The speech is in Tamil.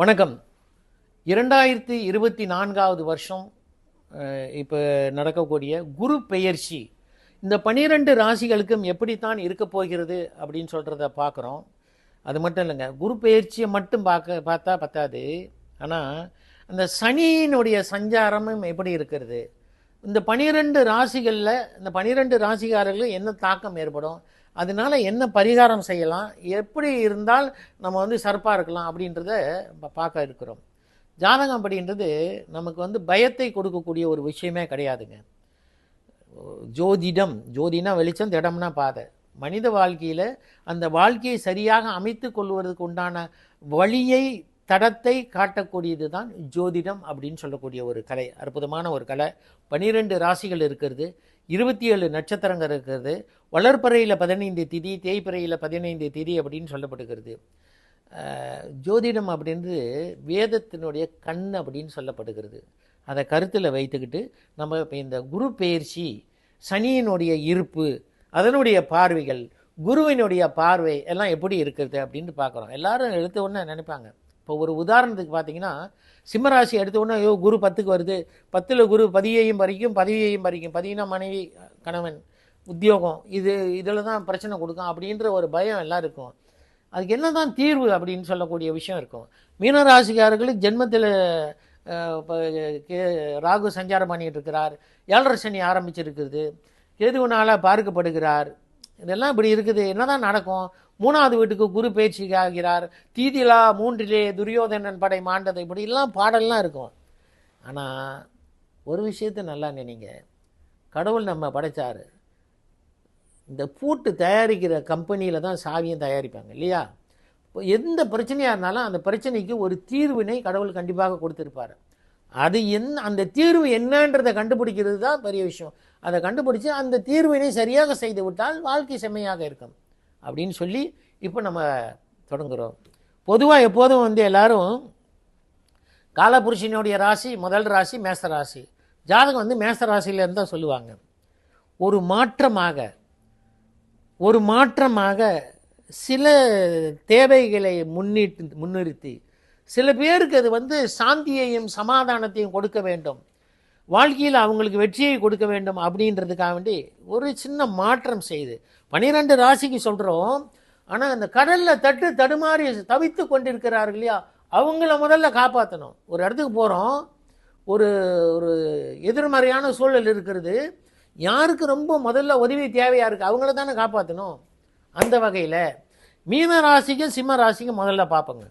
வணக்கம். இரண்டாயிரத்தி இருபத்தி நான்காவது வருஷம் இப்போ நடக்கக்கூடிய குரு பெயர்ச்சி. இந்த பனிரெண்டு ராசிகளுக்கும் எப்படித்தான் இருக்க போகிறது அப்படின்னு சொல்கிறத பார்க்குறோம் அது மட்டும் இல்லைங்க குரு பெயர்ச்சியை மட்டும் பார்க்க பார்த்தா பத்தாது. ஆனால் அந்த சனியினுடைய சஞ்சாரமும் எப்படி இருக்கிறது? இந்த பனிரெண்டு ராசிகளில் இந்த பனிரெண்டு ராசிக்காரர்களும் என்ன தாக்கம் ஏற்படும்? அதனால என்ன பரிகாரம் செய்யலாம்? எப்படி இருந்தால் நம்ம வந்து சிறப்பாக இருக்கலாம் அப்படின்றத பார்க்க இருக்கிறோம். ஜாதகம் அப்படின்றது நமக்கு வந்து பயத்தை கொடுக்கக்கூடிய ஒரு விஷயமே கிடையாதுங்க. ஜோதிடம் ஜோதினா வெளிச்சம் திடம்னா பாதை. மனித வாழ்க்கையில் அந்த வாழ்க்கையை சரியாக அமைத்து கொள்வதற்கு உண்டான வழியை தடத்தை காட்டக்கூடியது தான் ஜோதிடம் அப்படின்னு சொல்லக்கூடிய ஒரு கலை. அற்புதமான ஒரு கலை. பனிரெண்டு ராசிகள் இருக்கிறது. இருபத்தி ஏழு நட்சத்திரங்கள் இருக்கிறது. வளர்ப்பறையில் பதினைந்து திதி தேய்ப்பறையில் பதினைந்து திதி அப்படின்னு சொல்லப்படுகிறது. ஜோதிடம் அப்படின்றது வேதத்தினுடைய கண் அப்படின்னு சொல்லப்படுகிறது. அதை கருத்தில் வைத்துக்கிட்டு நம்ம இப்போ இந்த குரு பெயர்ச்சி சனியினுடைய இருப்பு அதனுடைய பார்வைகள் குருவினுடைய பார்வை எல்லாம் எப்படி இருக்கிறது அப்படின்னு பார்க்குறோம். எல்லாரும் எடுத்த உடனே நினைப்பாங்க. இப்போ ஒரு உதாரணத்துக்கு பார்த்தீங்கன்னா சிம்மராசி எடுத்த உடனே ஐயோ குரு பத்துக்கு வருது. பத்தில் குரு பதியையும் பறிக்கும் பதவியையும் பறிக்கும். பதினா மனைவி கணவன் உத்தியோகம் இது இதில் தான் பிரச்சனை கொடுக்கும் அப்படின்ற ஒரு பயம் எல்லாம் இருக்கும். அதுக்கு என்ன தான் தீர்வு அப்படின்னு சொல்லக்கூடிய விஷயம் இருக்கும். மீனராசிக்காரர்களுக்கு ஜென்மத்தில் ராகு சஞ்சாரம் பண்ணிகிட்டு இருக்கிறார். ஏழரை சனி ஆரம்பிச்சிருக்கிறது. கேதுவனால் பார்க்கப்படுகிறார். இதெல்லாம் இப்படி இருக்குது. என்னதான் நடக்கும்? மூணாவது வீட்டுக்கு குரு பேச்சு ஆகிறார் தீதிலா மூன்றிலே துரியோதனன் படை மாண்டது. இப்படிலாம் பாடல்லாம் இருக்கும். ஆனால் ஒரு விஷயத்த நல்லா நினைங்க. கடவுள் நம்ம படைச்சாரு. இந்த பூட்டு தயாரிக்கிற கம்பெனியில் தான் சாவியும் தயாரிப்பாங்க இல்லையா? இப்போ எந்த பிரச்சனையாக இருந்தாலும் அந்த பிரச்சனைக்கு ஒரு தீர்வினை கடவுள் கண்டிப்பாக கொடுத்துருப்பாரு. அது என் அந்த தீர்வு என்னன்றதை கண்டுபிடிக்கிறது தான் பெரிய விஷயம். அதை கண்டுபிடிச்சி அந்த தீர்வினை சரியாக செய்து விட்டால் வாழ்க்கை செம்மையாக இருக்கும். அப்படின்னு சொல்லி இப்போ நம்ம தொடங்குகிறோம் பொதுவாக எப்போதும் வந்து எல்லாரும் காலபுருஷனுடைய ராசி முதல் ராசி மேச ராசி. ஜாதகம் வந்து மேச ராசியிலேருந்து தான் சொல்லுவாங்க. ஒரு மாற்றமாக ஒரு மாற்றமாக சில தேவைகளை முன்னிட்டு முன்னிறுத்தி சில பேருக்கு அது வந்து சாந்தியையும் சமாதானத்தையும் கொடுக்க வேண்டும். வாழ்க்கையில் அவங்களுக்கு வெற்றியை கொடுக்க வேண்டும் அப்படின்றதுக்காக வேண்டி ஒரு சின்ன மாற்றம் செய்து பனிரெண்டு ராசிக்கு சொல்கிறோம் ஆனால் அந்த கடலில் தட்டு தடுமாறி தவித்து கொண்டிருக்கிறார்கள் இல்லையா? அவங்கள முதல்ல காப்பாற்றணும் ஒரு இடத்துக்கு போகிறோம் ஒரு ஒரு எதிர்மறையான சூழல் இருக்கிறது. யாருக்கு ரொம்ப முதல்ல உதவி தேவையாக இருக்குது அவங்கள தானே காப்பாற்றணும் அந்த வகையில் மீன ராசிக்கும் சிம்ம ராசிக்கும் முதல்ல பார்ப்போங்க.